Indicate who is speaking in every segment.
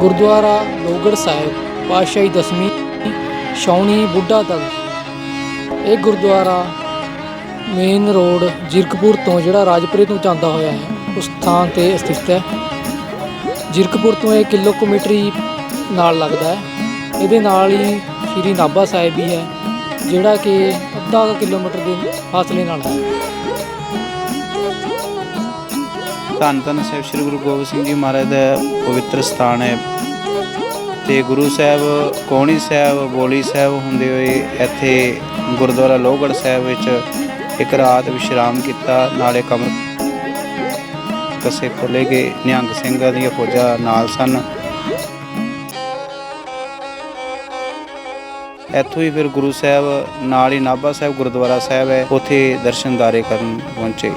Speaker 1: ਗੁਰਦੁਆਰਾ ਲੋਹਗੜ੍ਹ ਸਾਹਿਬ, ਪਾਤਸ਼ਾਹੀ ਦਸਵੀਂ, ਛਾਉਣੀ ਬੁੱਢਾ ਦਲ ਇਹ ਗੁਰਦੁਆਰਾ ਮੇਨ ਰੋਡ ਜਿਰਕਪੁਰ ਤੋਂ ਜਿਹੜਾ ਰਾਜਪੁਰੇ ਤੋਂ ਜਾਂਦਾ ਹੋਇਆ ਹੈ, ਉਸ ਥਾਂ ਤੇ ਸਥਿਤ ਹੈ। ਜਿਰਕਪੁਰ ਤੋਂ ਇਹ ਕਿਲੋਮੀਟਰੀ ਨਾਲ ਲੱਗਦਾ ਹੈ। ਇਹਦੇ ਨਾਲ ਹੀ ਸ਼੍ਰੀ ਨਾਭਾ ਸਾਹਿਬ ਵੀ ਹੈ, ਜਿਹੜਾ ਕਿ ਅੱਧਾ ਕਿਲੋਮੀਟਰ ਦੇ ਫਾਸਲੇ ਨਾਲ ਹੈ।
Speaker 2: ਧੰਨ ਧੰਨ ਸਾਹਿਬ ਸ੍ਰੀ ਗੁਰੂ ਗੋਬਿੰਦ ਸਿੰਘ ਜੀ ਮਹਾਰਾਜ ਦਾ ਪਵਿੱਤਰ ਸਥਾਨ ਹੈ। ਤੇ ਗੁਰੂ ਸਾਹਿਬ, ਕੋਣੀ ਸਾਹਿਬ, ਬੋਲੀ ਸਾਹਿਬ ਹੁੰਦੇ ਹੋਏ ਇੱਥੇ ਗੁਰਦੁਆਰਾ ਲੋਹਗੜ੍ਹ ਸਾਹਿਬ ਵਿੱਚ ਇੱਕ ਰਾਤ ਵਿਸ਼ਰਾਮ ਕੀਤਾ। ਨਾਲੇ ਕਮਰ ਕਸੇ ਖੋਲੇ ਗਏ। ਨਿਹੰਗ ਸਿੰਘਾਂ ਦੀਆਂ ਫੌਜਾਂ ਨਾਲ ਸਨ। ਇੱਥੋਂ ਹੀ ਫਿਰ ਗੁਰੂ ਸਾਹਿਬ, ਨਾਲ ਹੀ ਨਾਭਾ ਸਾਹਿਬ ਗੁਰਦੁਆਰਾ ਸਾਹਿਬ ਹੈ। ਉੱਥੇ ਦਰਸ਼ਨਦਾਰੇ ਕਰਨ ਪਹੁੰਚੇ।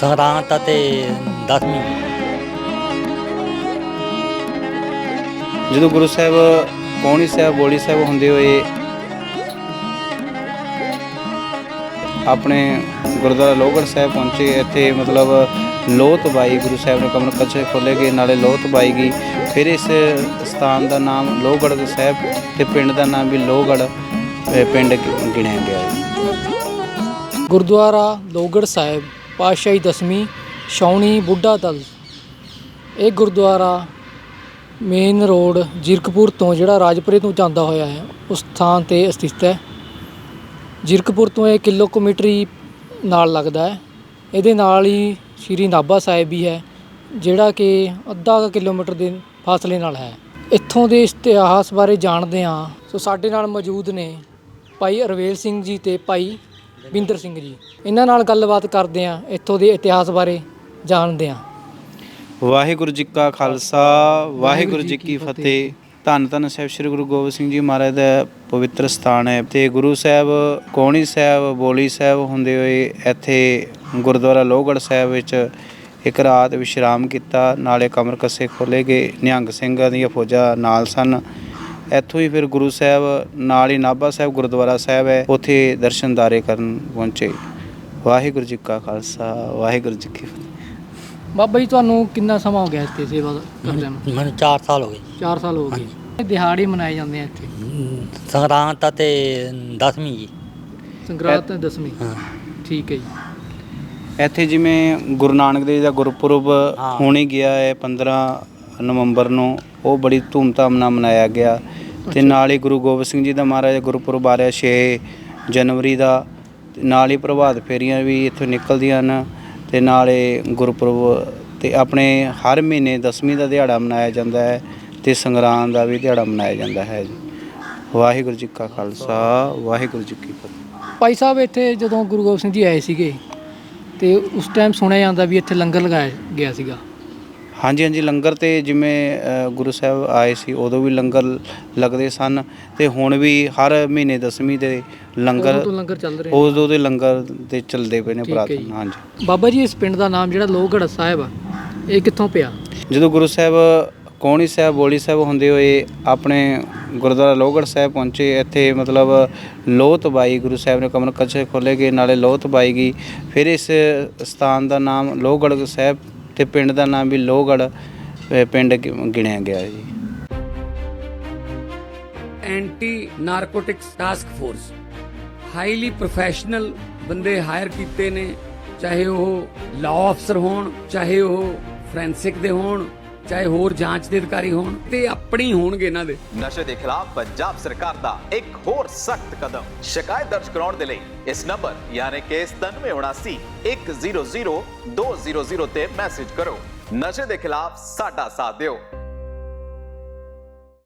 Speaker 3: ਸੰਗਰਾਂਦ ਅਤੇ ਦਸਵੀਂ।
Speaker 2: ਜਦੋਂ ਗੁਰੂ ਸਾਹਿਬ ਪੌਣੀ ਸਾਹਿਬ ਬੋਲੀ ਸਾਹਿਬ ਹੁੰਦੇ ਹੋਏ ਆਪਣੇ ਗੁਰਦੁਆਰਾ ਲੋਹਗੜ੍ਹ ਸਾਹਿਬ ਪਹੁੰਚੇ ਇੱਥੇ ਮਤਲਬ ਲੋਹਤ ਬਾਈ ਗੁਰੂ ਸਾਹਿਬ ਨੇ ਕਮਰ ਕੱਛੇ ਖੋਲੇ ਗਏ ਨਾਲੇ ਲੋਹਤ ਬਾਈ ਗਈ। ਫਿਰ ਇਸ ਸਥਾਨ ਦਾ ਨਾਮ ਲੋਹਗੜ੍ਹ ਸਾਹਿਬ ਤੇ ਪਿੰਡ ਦਾ ਨਾਮ ਵੀ ਲੋਹਗੜ੍ਹ ਅਹ, ਪਿੰਡ ਗਿਣਿਆ ਗਿਆ ਹੈ।
Speaker 1: ਗੁਰਦੁਆਰਾ ਲੋਹਗੜ੍ਹ ਸਾਹਿਬ ਪਾਤਸ਼ਾਹੀ ਦਸਵੀਂ, ਛਾਉਣੀ, ਬੁੱਢਾ ਦਲ ਇਹ ਗੁਰਦੁਆਰਾ ਮੇਨ ਰੋਡ ਜ਼ੀਰਕਪੁਰ ਤੋਂ ਜਿਹੜਾ ਰਾਜਪੁਰੇ ਤੋਂ ਜਾਂਦਾ ਹੋਇਆ ਹੈ, ਉਸ ਥਾਂ ਤੇ ਸਥਿਤ ਹੈ। ਜੀਰਕਪੁਰ ਤੋਂ ਇਹ ਕਿਲੋਮੀਟਰੀ ਨਾਲ ਲੱਗਦਾ ਹੈ। ਇਹਦੇ ਨਾਲ ਹੀ ਸ਼੍ਰੀ ਨਾਭਾ ਸਾਹਿਬ ਵੀ ਹੈ, ਜਿਹੜਾ ਕਿ ਅੱਧਾ ਕਿਲੋਮੀਟਰ ਦੇ ਫਾਸਲੇ ਨਾਲ ਹੈ। ਇੱਥੋਂ ਦੇ ਇਤਿਹਾਸ ਬਾਰੇ ਜਾਣਦੇ ਹਾਂ। ਸੋ ਸਾਡੇ ਨਾਲ ਮੌਜੂਦ ਨੇ ਭਾਈ ਅਰਵੇਲ ਸਿੰਘ ਜੀ ਤੇ ਭਾਈ ਬਿੰਦਰ ਸਿੰਘ ਜੀ। ਇਹਨਾਂ ਨਾਲ ਗੱਲਬਾਤ ਕਰਦੇ ਹਾਂ, ਇੱਥੋਂ ਦੇ ਇਤਿਹਾਸ ਬਾਰੇ ਜਾਣਦੇ ਹਾਂ।
Speaker 2: ਵਾਹਿਗੁਰੂ ਜੀ ਕਾ ਖਾਲਸਾ, ਵਾਹਿਗੁਰੂ ਜੀ ਕੀ ਫਤਿਹ। ਧੰਨ ਧੰਨ ਸਾਹਿਬ ਸ੍ਰੀ ਗੁਰੂ ਗੋਬਿੰਦ ਸਿੰਘ ਜੀ ਮਹਾਰਾਜ ਦਾ ਪਵਿੱਤਰ ਸਥਾਨ ਹੈ। ਤੇ ਗੁਰੂ ਸਾਹਿਬ, ਕੋਣੀ ਸਾਹਿਬ, ਬੋਲੀ ਸਾਹਿਬ ਹੁੰਦੇ ਹੋਏ ਇੱਥੇ ਗੁਰਦੁਆਰਾ ਲੋਹਗੜ੍ਹ ਸਾਹਿਬ ਵਿੱਚ ਇੱਕ ਰਾਤ ਵਿਸ਼ਰਾਮ ਕੀਤਾ। ਨਾਲੇ ਕਮਰ ਕੱਸੇ ਖੋਲੇ ਗਏ। ਨਿਹੰਗ ਸਿੰਘਾਂ ਦੀਆਂ ਫੌਜਾਂ ਨਾਲ ਸਨ। ਇੱਥੋਂ ਹੀ ਫਿਰ ਗੁਰੂ ਸਾਹਿਬ ਨਾਲ ਹੀ ਨਾਭਾ ਸਾਹਿਬ ਗੁਰਦੁਆਰਾ ਸਾਹਿਬ ਹੈ। ਉੱਥੇ ਦਰਸ਼ਨਦਾਰੇ ਕਰਨ ਪਹੁੰਚੇ। ਵਾਹਿਗੁਰੂ ਜੀ ਕਾ ਖਾਲਸਾ ਵਾਹਿਗੁਰੂ ਜੀ ਕੀ ਫਤਿਹ।
Speaker 1: ਬਾਬਾ ਜੀ ਤੁਹਾਨੂੰ ਕਿੰਨਾ ਸਮਾਂ ਹੋ ਗਿਆ ਇੱਥੇ ਸੇਵਾ ਕਰਦਿਆਂ ਨੂੰ?
Speaker 3: ਮੈਨੂੰ 4 ਸਾਲ ਹੋ ਗਏ।
Speaker 1: 4 ਸਾਲ ਹੋ ਗਏ। ਦਿਹਾੜੇ ਮਨਾਏ ਜਾਂਦੇ ਆ ਇੱਥੇ?
Speaker 3: ਸੰਗਰਾਂਦ ਅਤੇ ਦਸਵੀਂ ਜੀ।
Speaker 1: ਸੰਗਰਾਂਦ ਤੇ ਦਸਵੀਂ।
Speaker 3: ਹਾਂ।
Speaker 1: ਠੀਕ ਹੈ ਜੀ।
Speaker 2: ਇੱਥੇ ਜਿਵੇਂ ਗੁਰੂ ਨਾਨਕ ਦੇਵ ਜੀ ਦਾ ਗੁਰਪੁਰਬ
Speaker 3: ਹਾਂ।
Speaker 2: ਹੋਣੀ ਗਿਆ ਹੈ 15 ਨਵੰਬਰ ਨੂੰ ਉਹ ਬੜੀ ਧੂਮਧਾਮ ਨਾਲ ਮਨਾਇਆ ਗਿਆ। ਤੇ ਨਾਲ ਹੀ ਗੁਰੂ ਗੋਬਿੰਦ ਸਿੰਘ ਜੀ ਦਾ ਮਹਾਰਾਜ ਗੁਰਪੁਰਬ ਆ ਰਿਹਾ 6 ਜਨਵਰੀ ਦਾ। ਤੇ ਨਾਲ ਹੀ ਪ੍ਰਭਾਤ ਫੇਰੀਆਂ ਵੀ ਇੱਥੋਂ ਨਿਕਲਦੀਆਂ ਹਨ ਤੇ ਨਾਲੇ ਗੁਰਪੁਰਬ ਤੇ ਆਪਣੇ ਹਰ ਮਹੀਨੇ ਦਸਵੀਂ ਦਾ ਦਿਹਾੜਾ ਮਨਾਇਆ ਜਾਂਦਾ ਹੈ ਤੇ ਸੰਗਰਾਂਦ ਦਾ ਵੀ ਦਿਹਾੜਾ ਮਨਾਇਆ ਜਾਂਦਾ ਹੈ ਜੀ। ਵਾਹਿਗੁਰੂ ਜੀ ਕਾ ਖਾਲਸਾ, ਵਾਹਿਗੁਰੂ ਜੀ ਕੀ ਫਤਿਹ।
Speaker 1: ਭਾਈ ਸਾਹਿਬ, ਇੱਥੇ ਜਦੋਂ ਗੁਰੂ ਗੋਬਿੰਦ ਸਿੰਘ ਜੀ ਆਏ ਸੀਗੇ ਤੇ ਉਸ ਟਾਈਮ ਸੁਣਿਆ ਜਾਂਦਾ ਵੀ ਇੱਥੇ ਲੰਗਰ ਲਗਾਇਆ ਗਿਆ ਸੀਗਾ।
Speaker 2: ਹਾਂਜੀ ਹਾਂਜੀ ਲੰਗਰ ਤੇ ਜਿਵੇਂ ਅ, ਗੁਰੂ ਸਾਹਿਬ ਆਏ ਸੀ ਉਦੋਂ ਵੀ ਲੰਗਰ ਲੱਗਦੇ ਸਨ ਤੇ ਹੁਣ ਵੀ ਹਰ ਮਹੀਨੇ ਦਸਵੀਂ ਦੇ ਲੰਗਰ
Speaker 1: ਤੋਂ ਲੰਗਰ ਚੱਲ ਰਿਹਾ
Speaker 2: ਉਦੋਂ ਦੇ ਲੰਗਰ ਤੇ ਚੱਲਦੇ ਪਏ ਨੇ
Speaker 1: ਠੀਕ ਹੈ।
Speaker 2: ਹਾਂਜੀ।
Speaker 1: ਬਾਬਾ ਜੀ ਇਸ ਪਿੰਡ ਦਾ ਨਾਮ ਜਿਹੜਾ ਲੋਹਗੜ੍ਹ ਸਾਹਿਬ ਆ ਇਹ ਕਿੱਥੋਂ ਪਿਆ?
Speaker 2: ਜਦੋਂ ਗੁਰੂ ਸਾਹਿਬ ਕੋਣੀ ਸਾਹਿਬ ਬੋਲੀ ਸਾਹਿਬ ਹੁੰਦੇ ਹੋਏ ਆਪਣੇ ਗੁਰਦੁਆਰਾ ਲੋਹਗੜ੍ਹ ਸਾਹਿਬ ਪਹੁੰਚੇ ਇੱਥੇ ਮਤਲਬ ਲੋਹਤ ਬਾਈ ਗੁਰੂ ਸਾਹਿਬ ਨੇ ਕਮਰ ਕੱਛੇ ਖੋਲੇ ਗਏ ਨਾਲੇ ਲੋਹਤ ਬਾਈ ਗਈ ਫਿਰ ਇਸ ਸਥਾਨ ਦਾ ਨਾਮ ਲੋਹਗੜ੍ਹ ਸਾਹਿਬ ਤੇ ਪਿੰਡ ਦਾ ਨਾਮ ਵੀ ਲੋਹਗੜ੍ਹ ਪਿੰਡ ਗਿ- ਗਿਣਿਆ ਗਿਆ ਜੀ।
Speaker 4: Anti narcotics task force. Highly professional ਬੰਦੇ ਹਾਇਰ ਕੀਤੇ ਨੇ, ਚਾਹੇ ਉਹ ਲਾਅ ਅਫਸਰ ਹੋਣ, ਚਾਹੇ ਉਹ ਫੋਰੈਂਸਿਕ ਦੇ ਹੋਣ ਚਾਹੇ ਹੋਰ ਜਾਂਚ ਦੇ ਅਧਿਕਾਰੀ ਹੋਣ, ਤੇ ਆਪਣੀ ਹੋਣਗੇ ਇਹਨਾਂ ਦੇ।
Speaker 5: ਨਸ਼ੇ ਦੇ ਖਿਲਾਫ ਪੰਜਾਬ ਸਰਕਾਰ ਦਾ ਇੱਕ ਹੋਰ ਸਖਤ ਕਦਮ। ਸ਼ਿਕਾਇਤ ਦਰਜ ਕਰਾਉਣ ਦੇ ਲਈ ਇਸ ਨੰਬਰ ਯਾਨੀ ਕਿ 9779 100 200 ਤੇ ਮੈਸੇਜ ਕਰੋ। ਨਸ਼ੇ ਦੇ ਖਿਲਾਫ ਸਾਡਾ ਸਾਥ ਦਿਓ।